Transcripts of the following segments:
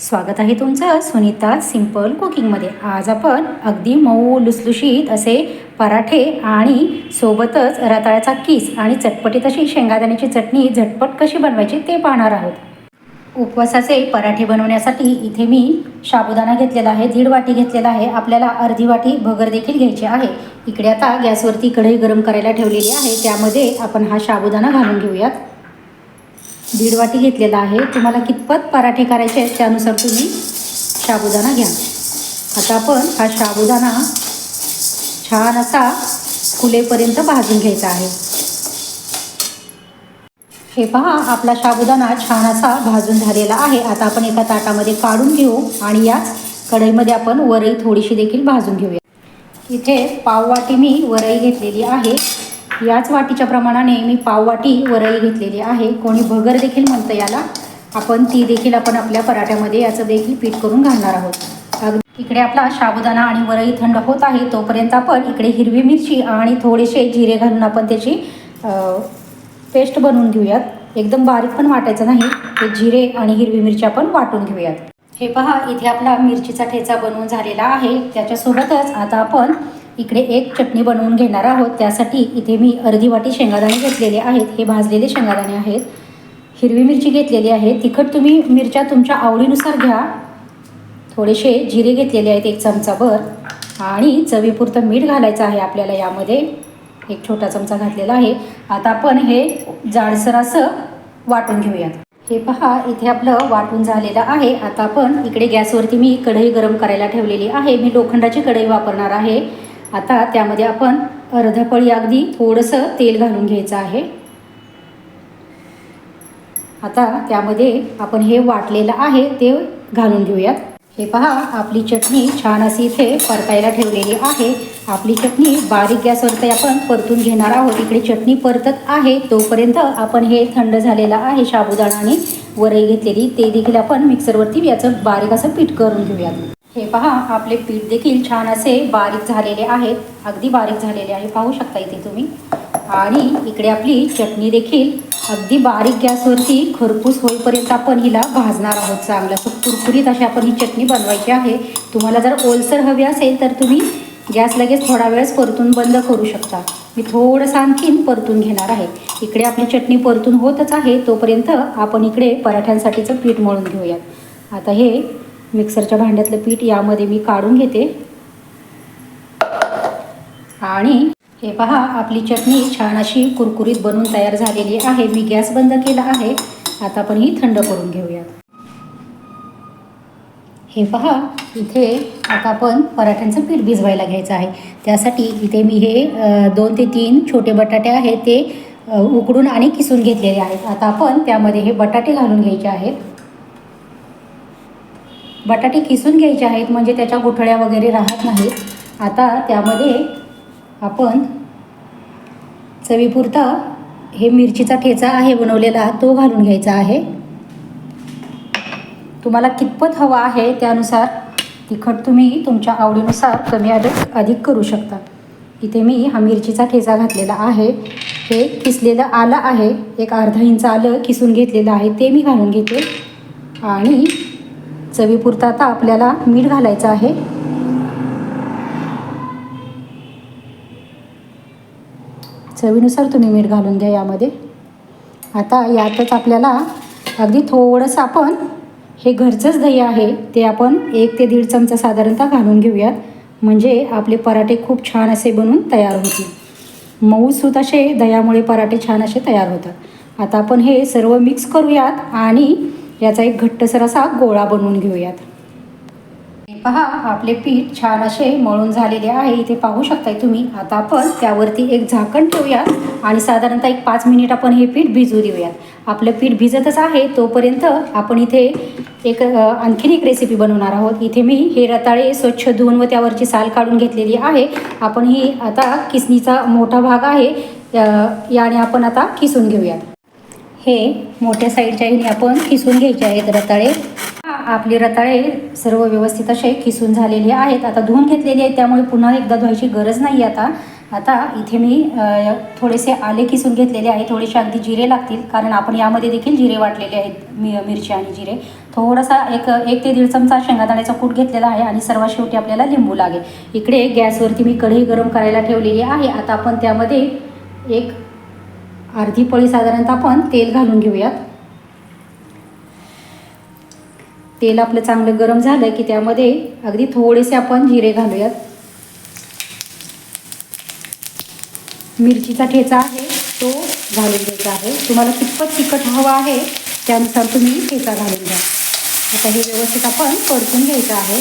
स्वागत आहे तुमचं सुनीता सिंपल कुकिंगमध्ये. आज आपण अगदी मऊ लुसलुशीत असे पराठे आणि सोबतच रताळ्याचा किस आणि चटपटीत अशी शेंगादाण्याची चटणी झटपट कशी बनवायची ते पाहणार आहोत. उपवासाचे पराठे बनवण्यासाठी इथे मी साबुदाणा घेतलेला आहे दीड वाटी घेतलेला आहे. आपल्याला अर्धी वाटी भगर देखील घ्यायची आहे. इकडे आता गॅसवरती कढई गरम करायला ठेवलेली आहे. त्यामध्ये आपण हा साबुदाणा घालून घेऊयात. दीड वाटी घेतलेला आहे. तुम्हाला कितपत पराठे करायचे आहेत त्यानुसार तुम्ही साबुदाणा घ्या. आता आपण हा साबुदाणा छान असा फुलेपर्यंत भाजून घ्यायचा आहे. हे पहा आपला साबुदाणा छान असा भाजून झालेला आहे. आता आपण एका ताटामध्ये काढून घेऊ आणि याच कढईमध्ये आपण वरई थोडीशी देखील भाजून घेऊया. इथे पाववाटी मी वरई घेतलेली आहे. याच वाटीच्या प्रमाणाने मी पाववाटी वरई घेतलेली आहे. कोणी भगर देखील म्हणतं याला. आपण ती देखील आपण आपल्या पराठ्यामध्ये याचं देखील पीठ करून घालणार आहोत. अगदी इकडे आपला साबुदाणा आणि वरई थंड होत आहे. तोपर्यंत आपण इकडे हिरवी मिरची आणि थोडेसे जिरे घालून आपण त्याची पेस्ट बनवून घेऊयात. एकदम बारीक पण वाटायचं नाही. ते जिरे आणि हिरवी मिरची आपण वाटून घेऊयात. हे पहा इथे आपला मिरचीचा ठेचा बनवून झालेला आहे. त्याच्यासोबतच आता आपण इकडे एक चटणी बनवून घेणार आहोत. त्यासाठी इथे मी अर्धी वाटी शेंगादाणे घेतलेले आहेत. हे भाजलेले शेंगादाणे आहेत. हिरवी मिरची घेतलेली आहे. तिखट तुम्ही मिरच्या तुमच्या आवडीनुसार घ्या. थोडेसे जिरे घेतलेले आहेत एक चमचाभर. आणि चवीपुरतं मीठ घालायचं आहे आपल्याला यामध्ये. एक छोटा चमचा घातलेला आहे. आता आपण हे जाडसर असं वाटून घेऊयात. हे पहा इथे आपलं वाटून झालेलं आहे. आता आपण इकडे गॅसवरती मी कढई गरम करायला ठेवलेली आहे. मी लोखंडाची कढई वापरणार आहे. आता त्यामध्ये आपण अर्धपळी अगदी थोडंसं तेल घालून घ्यायचं आहे. आता त्यामध्ये आपण हे वाटलेलं आहे ते घालून घेऊयात. हे पहा आपली चटणी छान अशी इथे परतायला ठेवलेली आहे. आपली चटणी बारीक गॅसवरती आपण परतून घेणार आहोत. इकडे चटणी परतत आहे. तोपर्यंत आपण हे थंड झालेलं आहे साबुदाणा आणि वरई घेतलेली. ते देखील आपण मिक्सरवरती याचं बारीक असं पीठ करून घेऊयात. हे पहा आपले पीठ देखील छान असे बारीक झालेले आहेत. अगदी बारीक झालेले आहे. पाहू शकता इथे तुम्ही. आणि इकडे आपली चटणी देखील अगदी बारीक गॅसवरती खरपूस होईपर्यंत आपण हिला भाजणार आहोत. चांगलं असं कुरकुरीत अशी आपण ही चटणी बनवायची आहे. तुम्हाला जर ओलसर हवी असेल तर तुम्ही गॅस लगेच थोडा वेळेस परतून बंद करू शकता. मी थोडंसं आणखीन परतून घेणार आहे. इकडे आपली चटणी परतून होतच आहे. तोपर्यंत आपण इकडे पराठ्यांसाठीचं पीठ मळून घेऊयात. आता हे मिक्सरच्या भांड्यातलं पीठ यामध्ये मी काढून घेते. आणि हे पहा आपली चटणी छान अशी कुरकुरीत बनून तयार झालेली आहे. मी गॅस बंद केला आहे. आता आपण ही थंड करून घेऊयात. हे पहा इथे आता आपण पराठ्यांचं पीठ भिजवायला घ्यायचं आहे. त्यासाठी इथे मी हे दोन ते तीन छोटे बटाटे आहेत ते उकडून आणि किसून घेतलेले आहेत. आता आपण त्यामध्ये हे बटाटे घालून घ्यायचे आहेत. बटाटे किसून घ्यायचे आहेत म्हणजे त्याच्या गुठळ्या वगैरे राहत नाहीत. आता त्यामध्ये आपण चवीपुरता हे मिरचीचा ठेचा आहे बनवलेला तो घालून घ्यायचा आहे. तुम्हाला कितपत हवा आहे त्यानुसार तिखट तुम्ही तुमच्या आवडीनुसार कमी अधिक अधिक करू शकता. इथे मी हा मिरचीचा ठेचा घातलेला आहे. हे किसलेलं आलं आहे एक अर्धा इंच आलं किसून घेतलेलं आहे ते मी घालून घेते. आणि चवीपुरता आता आपल्याला मीठ घालायचं आहे. चवीनुसार तुम्ही मीठ घालून घ्या यामध्ये. आता यातच आपल्याला अगदी थोडंसं आपण हे घरचंच दही आहे ते आपण एक ते दीड चमचा साधारणतः घालून घेऊयात. म्हणजे आपले पराठे खूप छान असे बनून तयार होतील. मऊसूत असे दह्यामुळे पराठे छान असे तयार होतात. आता आपण हे सर्व मिक्स करूयात आणि याचा एक घट्टसर असा गोळा बनवून घेऊयात. हे पहा आपले पीठ छान असे मळून झालेले आहे. इथे पाहू शकताय तुम्ही. आता आपण त्यावरती एक झाकण ठेवूयात आणि साधारणतः एक पाच मिनिट आपण हे पीठ भिजू देऊयात. आपलं पीठ भिजतच आहे तोपर्यंत आपण इथे एक आणखीन एक रेसिपी बनवणार आहोत. इथे मी हे रताळे स्वच्छ धुवून व त्यावरची साल काढून घेतलेली आहे. आपण ही आता किसणीचा मोठा भाग आहे. याने आपण आता किसून घेऊयात. हे मोठ्या साईडच्या ह्याने आपण किसून घ्यायचे आहेत रताळे. आपली रताळे सर्व व्यवस्थित असे किसून झालेले आहेत. आता धुवून घेतलेली आहेत त्यामुळे पुन्हा एकदा धुवायची गरज नाही आता. आता इथे मी थोडेसे आले किसून घेतलेले आहे थोडेसे अगदी जिरे लागतील कारण आपण यामध्ये देखील जिरे वाटलेले आहेत मि मिरची आणि जिरे. थोडासा एक एक ते दीड चमचा शेंगादाण्याचा कूट घेतलेला आहे आणि सर्वात शेवटी आपल्याला लिंबू लागेल. इकडे गॅसवरती मी कढई गरम करायला ठेवलेली आहे. आता आपण त्यामध्ये एक अर्धी पळी साधारणतः आपण तेल घालून घेऊयात. तेल आपलं चांगलं गरम झालं की त्यामध्ये अगदी थोडेसे आपण जिरे घालूयात. मिरचीचा ठेचा आहे तो घालून द्यायचा आहे. तुम्हाला कितपत तिखट हवं आहे त्यानुसार तुम्ही ठेचा घालून द्या आता हे व्यवस्थित आपण परतून घ्यायचं आहे.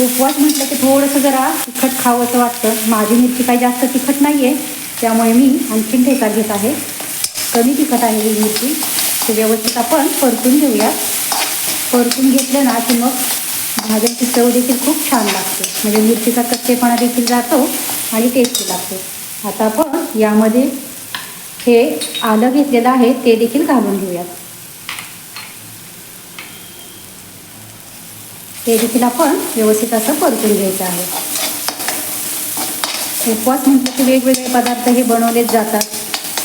उपवास म्हटलं की थोडंसं जरा तिखट खावंसं वाटतं. माझी मिरची काही जास्त तिखट नाही आहे त्यामुळे मी आणखीन ठेचा घेत आहे. कमी तिखट आहे ही मिरची. ते व्यवस्थित आपण परतून घेऊया. परतून घेतलं ना की मग भाज्याची चव देखील खूप छान लागते. म्हणजे मिरचीचा कच्चेपणा देखील जातो आणि टेस्टी लागते. आता आपण यामध्ये हे आलं घेतलेलं आहे ते देखील घालून घेऊयात. ते देखील आपण व्यवस्थित असं परतून घ्यायचं आहे. उपवास म्हटलं की वेगवेगळे पदार्थ हे बनवलेच जातात.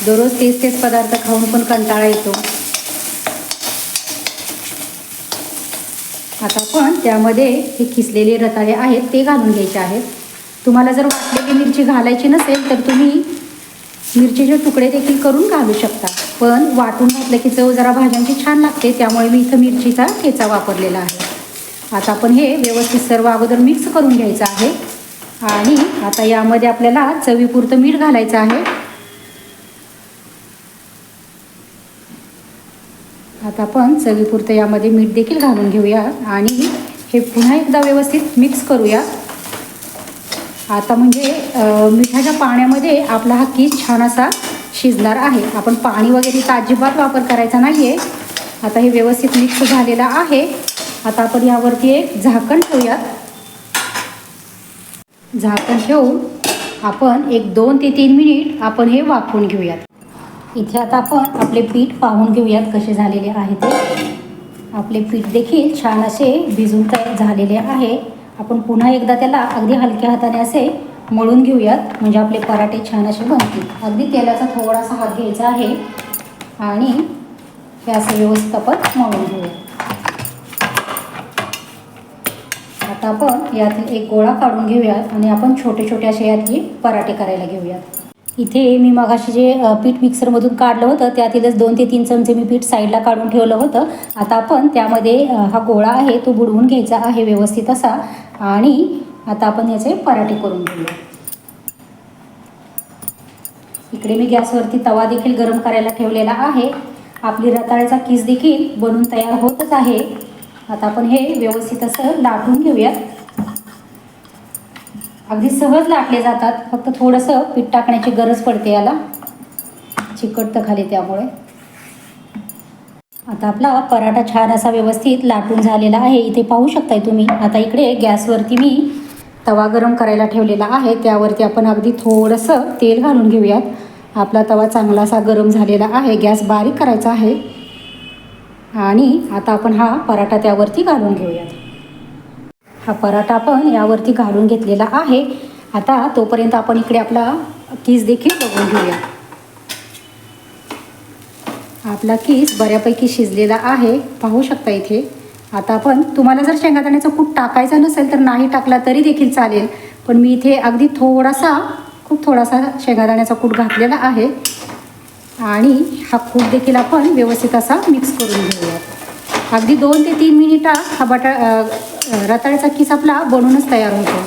दररोज तेच तेच पदार्थ खाऊन पण कंटाळा येतो. आता आपण त्यामध्ये हे किसलेले रताळे आहेत ते घालून घ्यायचे आहेत. तुम्हाला जर वाटलेली मिरची घालायची नसेल तर तुम्ही मिरचीचे तुकडे देखील करून घालू शकता. पण वाटून घातलं की चव जरा भाज्यांची छान लागते त्यामुळे मी इथं मिरचीचा ठेचा वापरलेला आहे. आता आपण हे व्यवस्थित सर्व अगोदर मिक्स करून घ्यायचं आहे. आणि आता यामध्ये आपल्याला चवीपुरतं मीठ घालायचं आहे. आता आपण चवीपुरतं यामध्ये मीठ देखील घालून घेऊया आणि हे पुन्हा एकदा व्यवस्थित मिक्स करूया. आता म्हणजे मिठाच्या पाण्यामध्ये आपला हा किस छान असा शिजणार आहे. आपण पाणी वगैरे अजिबात वापर करायचा नाही आहे आता हे व्यवस्थित मिक्स झालेलं आहे. आता आपण यावरती एक झाकण ठेवूयात. झाकण ठेवून आपण एक दोन ते तीन मिनिट आपण हे वाफवून घेऊयात. इथे आता आपण आपले पीठ पाहून घेऊयात कसे झालेले आहे ते. आपले पीठ देखील छान असे भिजून तयार झालेले आहे. आपण पुन्हा एकदा त्याला अगदी हलक्या हाताने असे मळून घेऊयात. म्हणजे आपले पराठे छान असे बनतील. अगदी तेलाचा थोडासा हात घ्यायचा आहे. आणि हे असं व्यवस्थित आपण मळून घेऊयात. आता आपण यातील एक गोळा काढून घेऊयात आणि आपण छोटे छोटे असे यातली पराठे करायला घेऊयात. इथे मी मगाशी जे पीठ मिक्सरमधून काढलं होतं त्यातीलच दोन ते तीन चमचे मी पीठ साईडला काढून ठेवलं होतं. आता आपण त्यामध्ये हा गोळा आहे तो बुडवून घ्यायचा आहे व्यवस्थित असा आणि आता आपण याचे पराठे करून घेऊया. इकडे मी गॅसवरती तवा देखील गरम करायला ठेवलेला आहे. आपली रताळ्याचा किस देखील बनून तयार होतच आहे. आता आपण हे व्यवस्थित असं लाटून घेऊयात. अगदी सहज लाटले जातात. फक्त थोडंसं पीठ टाकण्याची गरज पडते याला. चिकटतं खाली त्यामुळे. आता आपला पराठा छान असा व्यवस्थित लाटून झालेला आहे. इथे पाहू शकताय तुम्ही. आता इकडे गॅसवरती मी तवा गरम करायला ठेवलेला आहे. त्यावरती आपण अगदी थोडंसं तेल घालून घेऊयात. आपला तवा चांगला असा गरम झालेला आहे. गॅस बारीक करायचा आहे. आणि आता आपण हा पराठा त्यावरती घालून घेऊयात. हा पराठा आपण यावरती घालून घेतलेला आहे. आता तोपर्यंत आपण इकडे आपला कीस देखील बघून घेऊया. आपला कीस बऱ्यापैकी शिजलेला आहे. पाहू शकता इथे. आता आपण तुम्हाला जर शेंगादाण्याचा कूट टाकायचा नसेल तर नाही टाकला तरी देखील चालेल. पण मी इथे अगदी थोडासा खूप थोडासा शेंगादाण्याचा कूट घातलेला आहे. आणि हा कूट देखील आपण व्यवस्थित असा मिक्स करून घेऊयात. अगदी दोन ते तीन मिनिटात हा बटा रताळ्याचा किस आपला बनूनच तयार होतो.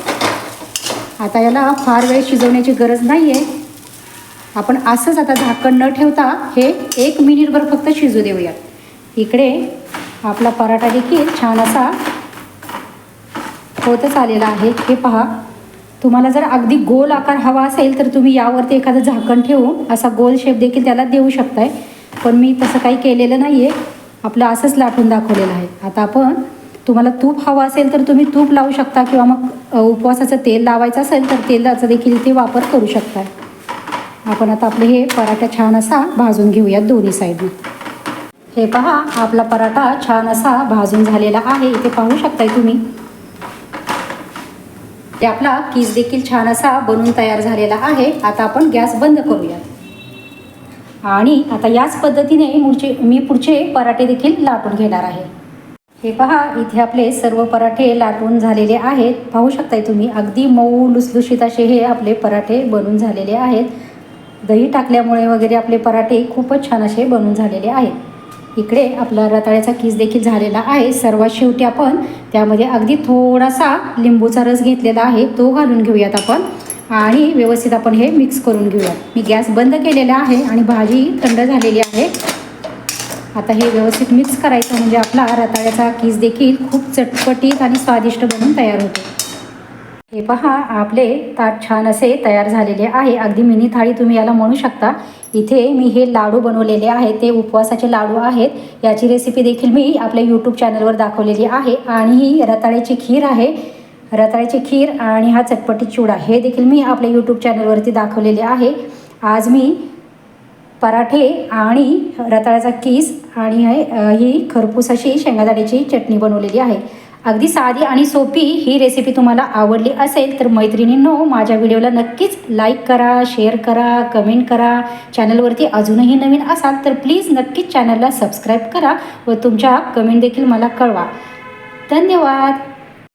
आता याला फार वेळ शिजवण्याची गरज नाही आहे आपण असंच आता झाकण न ठेवता हे एक मिनिटभर फक्त शिजू देऊयात. इकडे आपला पराठा देखील छान असा होतच आलेला आहे. हे पहा. तुम्हाला जर अगदी गोल आकार हवा असेल तर तुम्ही यावरती एखादं झाकण ठेवून असा गोल शेप देखील त्याला देऊ शकताय. पण मी तसं काही केलेलं नाही आहे आपलं असंच लाटून दाखवलेलं आहे. आता आपण तुम्हाला तूप हवं असेल तर तुम्ही तूप लावू शकता किंवा मग उपवासाचं तेल लावायचं असेल तर तेलाचा देखील इथे वापर करू शकता आपण आता आपले हे पराठा छान असा भाजून घेऊयात दोन्ही साईडनं हे पहा आपला पराठा छान असा भाजून झालेला आहे. इथे पाहू शकताय तुम्ही. ते आपला कीस देखील छान असा बनून तयार झालेला आहे. आता आपण गॅस बंद करूया आणि आता याच पद्धतीने पुढचे मी पुढचे पराठे देखील लाटून घेणार आहे. हे पहा इथे आपले सर्व पराठे लाटून झालेले आहेत. पाहू शकताय तुम्ही अगदी मऊ लुसलुशीत असे हे आपले पराठे बनून झालेले आहेत. दही टाकल्यामुळे वगैरे आपले पराठे खूपच छान असे बनून झालेले आहेत. इकडे आपला रताळ्याचा किस देखील झालेला आहे. सर्वात शेवटी आपण त्यामध्ये अगदी थोडासा लिंबूचा रस घेतलेला आहे. तो घालून घेऊयात आपण. आणि व्यवस्थित आपण हे मिक्स करून घेऊयात. मी गॅस बंद केलेला आहे आणि भाजी थंड झालेली आहे. आता हे व्यवस्थित मिक्स करायचं म्हणजे आपला रताळ्याचा किस देखील खूप चटपटीत आणि स्वादिष्ट बनून तयार होतो. हे पहा आपले ताट छान असे तयार झालेले आहे. अगदी मिनी थाळी तुम्ही याला म्हणू शकता. इथे मी हे लाडू बनवलेले आहेत. ते उपवासाचे लाडू आहेत. याची रेसिपी देखील मी आपल्या यूट्यूब चॅनलवर दाखवलेली आहे. आणि ही रताळ्याची खीर आहे. रताळ्याची खीर आणि हा चटपटी चिवडा हे देखील मी आपल्या यूट्यूब चॅनलवरती दाखवलेले आहे. आज मी पराठे आणि रताळ्याचा किस आणि ही खरपूस अशी शेंगादाण्याची चटणी बनवलेली आहे. अगदी साधी आणि सोपी ही रेसिपी तुम्हाला आवडली असेल तर मैत्रिणींनो माझ्या व्हिडिओला नक्कीच लाईक करा शेअर करा कमेंट करा. चॅनलवरती अजूनही नवीन असाल तर प्लीज नक्कीच चॅनलला सबस्क्राईब करा व तुमच्या कमेंट देखील मला कळवा. धन्यवाद!